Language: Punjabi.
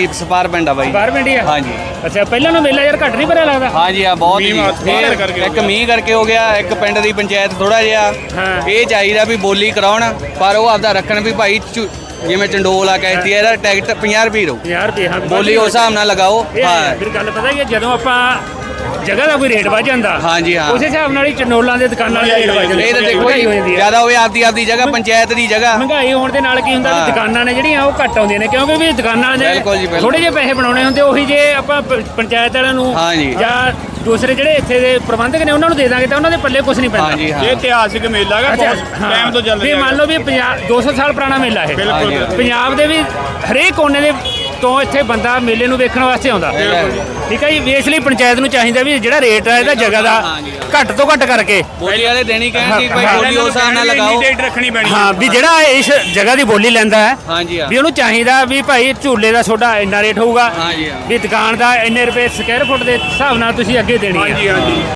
ਜੀ ਸਪਾਰ ਪਿੰਡ ਆ ਬਾਈ। ਬਾਹਰ ਪਿੰਡੀ ਆ? ਹਾਂਜੀ। ਅੱਛਾ ਪਹਿਲਾਂ ਨੂੰ ਮੇਲਾ ਯਾਰ ਘੱਟ ਨਹੀਂ ਭਰਿਆ ਲੱਗਦਾ? ਹਾਂਜੀ ਆ ਬਹੁਤ ਮੀਂਹ ਮਾਰ- ਇਹ ਮਾਰ ਕਰਕੇ ਹੋ ਇੱਕ ਗਿਆ। ਮੀਂਹ ਕਰਕੇ ਹੋ ਗਿਆ ਇੱਕ ਪਿੰਡ ਦੀ ਪੰਚਾਇਤ ਥੋੜਾ ਜਿਹਾ। ਹਾਂ। ਇਹ ਚਾਹੀਦਾ ਵੀ ਬੋਲੀ ਕਰਾਉਣ ਪਰ ਉਹ ਆਪਦਾ ਰੱਖਣ ਵੀ ਭਾਈ ਜਿਵੇਂ ਚੰਡੋਲ ਆ ਕਹਿੰਦੀ ਇਹਦਾ ਟਿਕਟ 50 ਰੁਪਏ ਰਹੂ। ਯਾਰ ਰੁਪਏ ਹਾਂ ਬੋਲੀ ਉਸ ਹਿਸਾਬ ਨਾਲ ਲਗਾਓ ਹਾਂ। ਫਿਰ ਗੱਲ ਪਤਾ ਕੀ ਹੈ, ਜਦੋਂ ਆਪਾਂ ਜਗ੍ਹਾ ਦਾ ਕੋਈ ਰੇਟ ਵੱਧ ਜਾਂਦਾ ਹਾਂਜੀ, ਹਾਂ। ਉਸੇ ਹਿਸਾਬ ਨਾਲ ਹੀ ਚੰਡੋਲਾਂ ਦੇ ਦੁਕਾਨਾਂ ਦੇ ਰੇਟ ਵੱਧ ਜਾਂਦੇ ਇਹ ਤਾਂ ਦੇਖੋ ਮਹਿੰਗਾਈ ਹੋ ਜਾਂਦੀ ਜੀ ਹੈ। ਜ਼ਿਆਦਾ ਹੋਵੇ ਆਪਦੀ ਆਪਦੀ ਜਗ੍ਹਾ ਪੰਚਾਇਤ ਦੀ ਜਗ੍ਹਾ ਮਹਿੰਗਾਈ ਹੋਣ ਦੇ ਨਾਲ ਕੀ ਹੁੰਦਾ ਹਾਂ। ਵੀ ਦੁਕਾਨਾਂ ਨੇ ਜਿਹੜੀਆਂ ਉਹ ਘੱਟ ਆਉਂਦੀਆਂ ਨੇ ਕਿਉਂਕਿ ਵੀ ਦੁਕਾਨਾਂ ਦੇ ਬਿਲਕੁਲ ਜੀ, ਬਿਲਕੁਲ। ਥੋੜੇ ਜਿਹੇ ਪੈਸੇ ਬਣਾਉਣੇ ਹੁੰਦੇ ਉਹੀ ਜੇ ਆਪਾਂ ਪ- ਪੰਚਾਇਤ ਵਾਲਿਆਂ ਨੂੰ ਹਾਂ ਜੀ। ਜਾਂ ਦੂਸਰੇ ਜਿਹੜੇ ਇੱਥੇ ਦੇ ਪ੍ਰਬੰਧਕ ਨੇ ਉਹਨਾਂ ਨੂੰ ਦੇ ਦਾਂਗੇ ਤਾਂ ਉਹਨਾਂ ਦੇ ਪੱਲੇ ਕੁਝ ਨਹੀਂ ਪੈਂਦਾ ਹਾਂਜੀ ਹਾਂ ਇਹ ਇਤਿਹਾਸਿਕ ਮੇਲਾ ਹੈਗਾ ਅੱਛਾ, ਬਹੁਤ ਹਾਂ। ਟਾਈਮ ਤੋਂ ਚੱਲ ਵੀ ਰਿਹਾ ਮੰਨ ਲਓ ਵੀ ਪੰਜਾਬ 200 ਸਾਲ ਪੁਰਾਣਾ ਮੇਲਾ ਹੈ ਬਿਲਕੁਲ ਹਾਂਜੀ, ਬਿਲਕੁਲ। ਪੰਜਾਬ ਦੇ ਵੀ ਹਰੇਕ ਕੋਨੇ ਦੇ ਤੋਂ ਇੱਥੇ ਬੰਦਾ ਮੇਲੇ ਨੂੰ ਵੇਖਣ ਵਾਸਤੇ ਆਉਂਦਾ। ਠੀਕ ਹੈ ਜੀ ਇਸ ਲਈ ਪੰਚਾਇਤ ਨੂੰ ਚਾਹੀਦਾ ਵੀ ਜਿਹੜਾ ਰੇਟ ਹੈ ਇਹਦਾ ਜਗ੍ਹਾ ਦਾ ਘੱਟ ਤੋਂ ਘੱਟ ਕਰਕੇ। ਬੋਲੀ ਵਾਲੇ ਦੇਣੀ ਕਹਿੰਦੀ ਭਾਈ ਹਾਂ। ਬੋਲੀ ਉਸ ਹਿਸਾਬ ਨਾਲ ਲਗਾਓ। ਡੇਟ ਰੱਖਣੀ ਪੈਣੀ ਹਾਂ। ਵੀ ਜਿਹੜਾ ਇਸ ਜਗ੍ਹਾ ਦੀ ਬੋਲੀ ਲੈਂਦਾ ਹੈ ਹਾਂਜੀ ਵੀ ਉਹਨੂੰ ਚਾਹੀਦਾ ਵੀ ਭਾਈ ਝੂਲੇ ਦਾ ਤੁਹਾਡਾ ਇੰਨਾ ਰੇਟ ਹੋਊਗਾ ਹਾਂਜੀ ਹਾਂ। ਵੀ ਦੁਕਾਨ ਦਾ ਇੰਨੇ ਰੁਪਏ ਸਕੁਅਰ ਫੁੱਟ ਦੇ ਹਿਸਾਬ ਨਾਲ ਤੁਸੀਂ ਅੱਗੇ ਦੇਣੀ ਹੈ। ਹਾਂਜੀ ਹਾਂਜੀ।